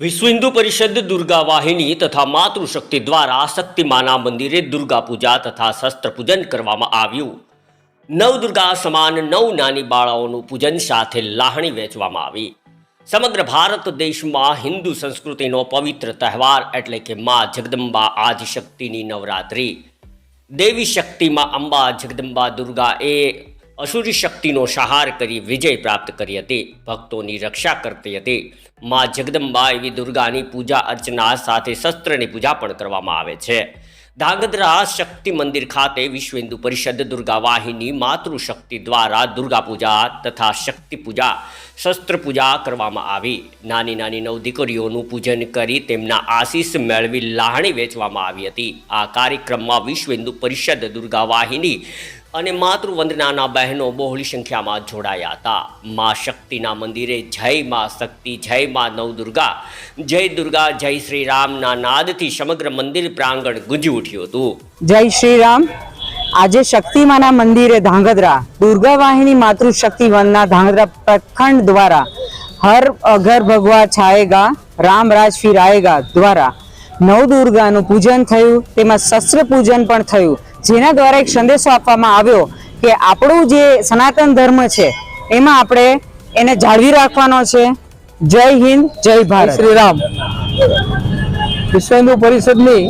વિશ્વ હિન્દુ પરિષદ દુર્ગા વાહિની તથા માતૃશક્તિ દ્વારા શક્તિમાના મંદિરે દુર્ગા પૂજા તથા શસ્ત્ર પૂજન કરવામાં આવ્યું. નવ દુર્ગા સમાન નવ નાની બાળાઓનું પૂજન સાથે લાહણી વહેંચવામાં આવી. સમગ્ર ભારત દેશમાં હિન્દુ સંસ્કૃતિનો પવિત્ર તહેવાર એટલે કે મા જગદંબા આદિશક્તિની નવરાત્રિ. દેવી શક્તિમાં અંબા જગદંબા દુર્ગા એ અસુરી શક્તિનો સહાર કરી વિજય પ્રાપ્ત કરી હતી. ભક્તોની રક્ષા કરતી હતી. મા જગદંબા એવી દુર્ગાની પૂજા અર્ચના સાથે શસ્ત્રની પૂજા પણ કરવામાં આવે છે. ધાંગધ્રા શક્તિ મંદિર ખાતે વિશ્વ હિન્દુ પરિષદ દુર્ગા વાહિની માતૃશક્તિ દ્વારા દુર્ગા પૂજા તથા શક્તિ પૂજા, શસ્ત્ર પૂજા કરવામાં આવી. નાની નાની નવ દીકરીઓનું પૂજન કરી તેમના આશીષ મેળવી લાહણી વેચવામાં આવી હતી. આ કાર્યક્રમમાં વિશ્વ હિન્દુ પરિષદ દુર્ગા વાહિની અને માતૃવંદનાના બહેનો બહોળી સંખ્યામાં જોડાયા હતા. મા શક્તિના મંદિરે જય મા શક્તિ, જય મા નવદુર્ગા જય દુર્ગા, જય શ્રી રામના નાદથી સમગ્ર મંદિર પ્રાંગણ ગુંજી ઉઠ્યું હતું. જય શ્રી રામ આજે શક્તિમાના મંદિરે ધાંગધ્રા, દુર્ગા વાહિની માતૃશક્તિ વનના ધાંગધ્રા પ્રખંડ દ્વારા હર અઘર ભગવા છાયેગા, રામ રાજ ફિરાયેગા દ્વારા દ્વારા નવદુર્ગાનું પૂજન થયું. તેમાં શસ્ત્ર પૂજન પણ થયું. જેના દ્વારા એક સંદેશો આપવામાં આવ્યો કે આપણું જે સનાતન ધર્મ છે, એમાં આપણે એને જાળવી રાખવાનો છે. જય હિન્દ, જય ભારત. શ્રી રામ વિશ્વ હિન્દુ પરિષદની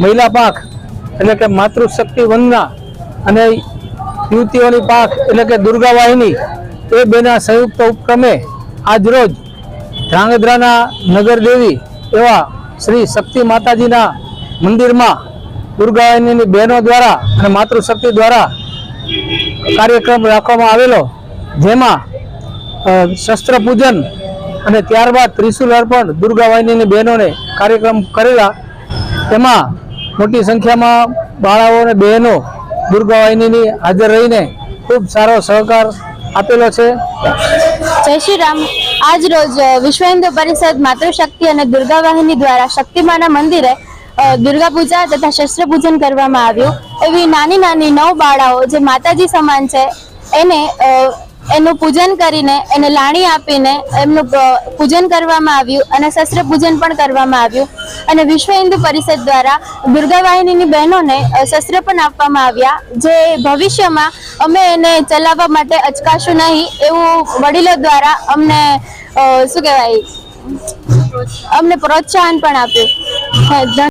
મહિલા પાક, એટલે કે માતૃશક્તિ વંદના અને યુવતીઓની પાક, એટલે કે દુર્ગા વાહિની, એ બેના સંયુક્ત ઉપક્રમે આજરોજ ધ્રાંગધ્રાના નગરદેવી એવા શ્રી શક્તિ માતાજીના મંદિરમાં દુર્ગા બહેનો દ્વારા અને માતૃશક્તિ દ્વારા કાર્યક્રમ રાખવામાં આવેલો, જેમાં શસ્ત્ર પૂજન અને ત્યારબાદ ત્રિશુલ અર્પણ દુર્ગા વાહિનીની બહેનોને કાર્યક્રમ કરેલા. તેમાં મોટી સંખ્યામાં બાળાઓ અને બહેનો દુર્ગા વાહિનીની હાજર રહીને ખૂબ સારો સહકાર આપેલો છે. જય શ્રી રામ. આજ રોજ વિશ્વ હિન્દુ પરિષદ માતૃશક્તિ અને દુર્ગા વાહિની દ્વારા શક્તિમાના મંદિરે દુર્ગા પૂજા તથા શસ્ત્ર પૂજન કરવામાં આવ્યું. એવી નાની નાની નવ બાળાઓ જે માતાજી સમાન છે, એને એનું પૂજન કરીને, એને લાણી આપીને એમનું પૂજન કરવામાં આવ્યું અને શસ્ત્ર પૂજન પણ કરવામાં આવ્યું. અને વિશ્વ હિન્દુ પરિષદ દ્વારા દુર્ગા વાહિનીની બહેનોને શસ્ત્ર પણ આપવામાં આવ્યા, જે ભવિષ્યમાં અમે એને ચલાવવા માટે અચકાશું નહીં એવું વડીલો દ્વારા અમને શું કહેવાય? અમને પ્રોત્સાહન પણ આપ્યું.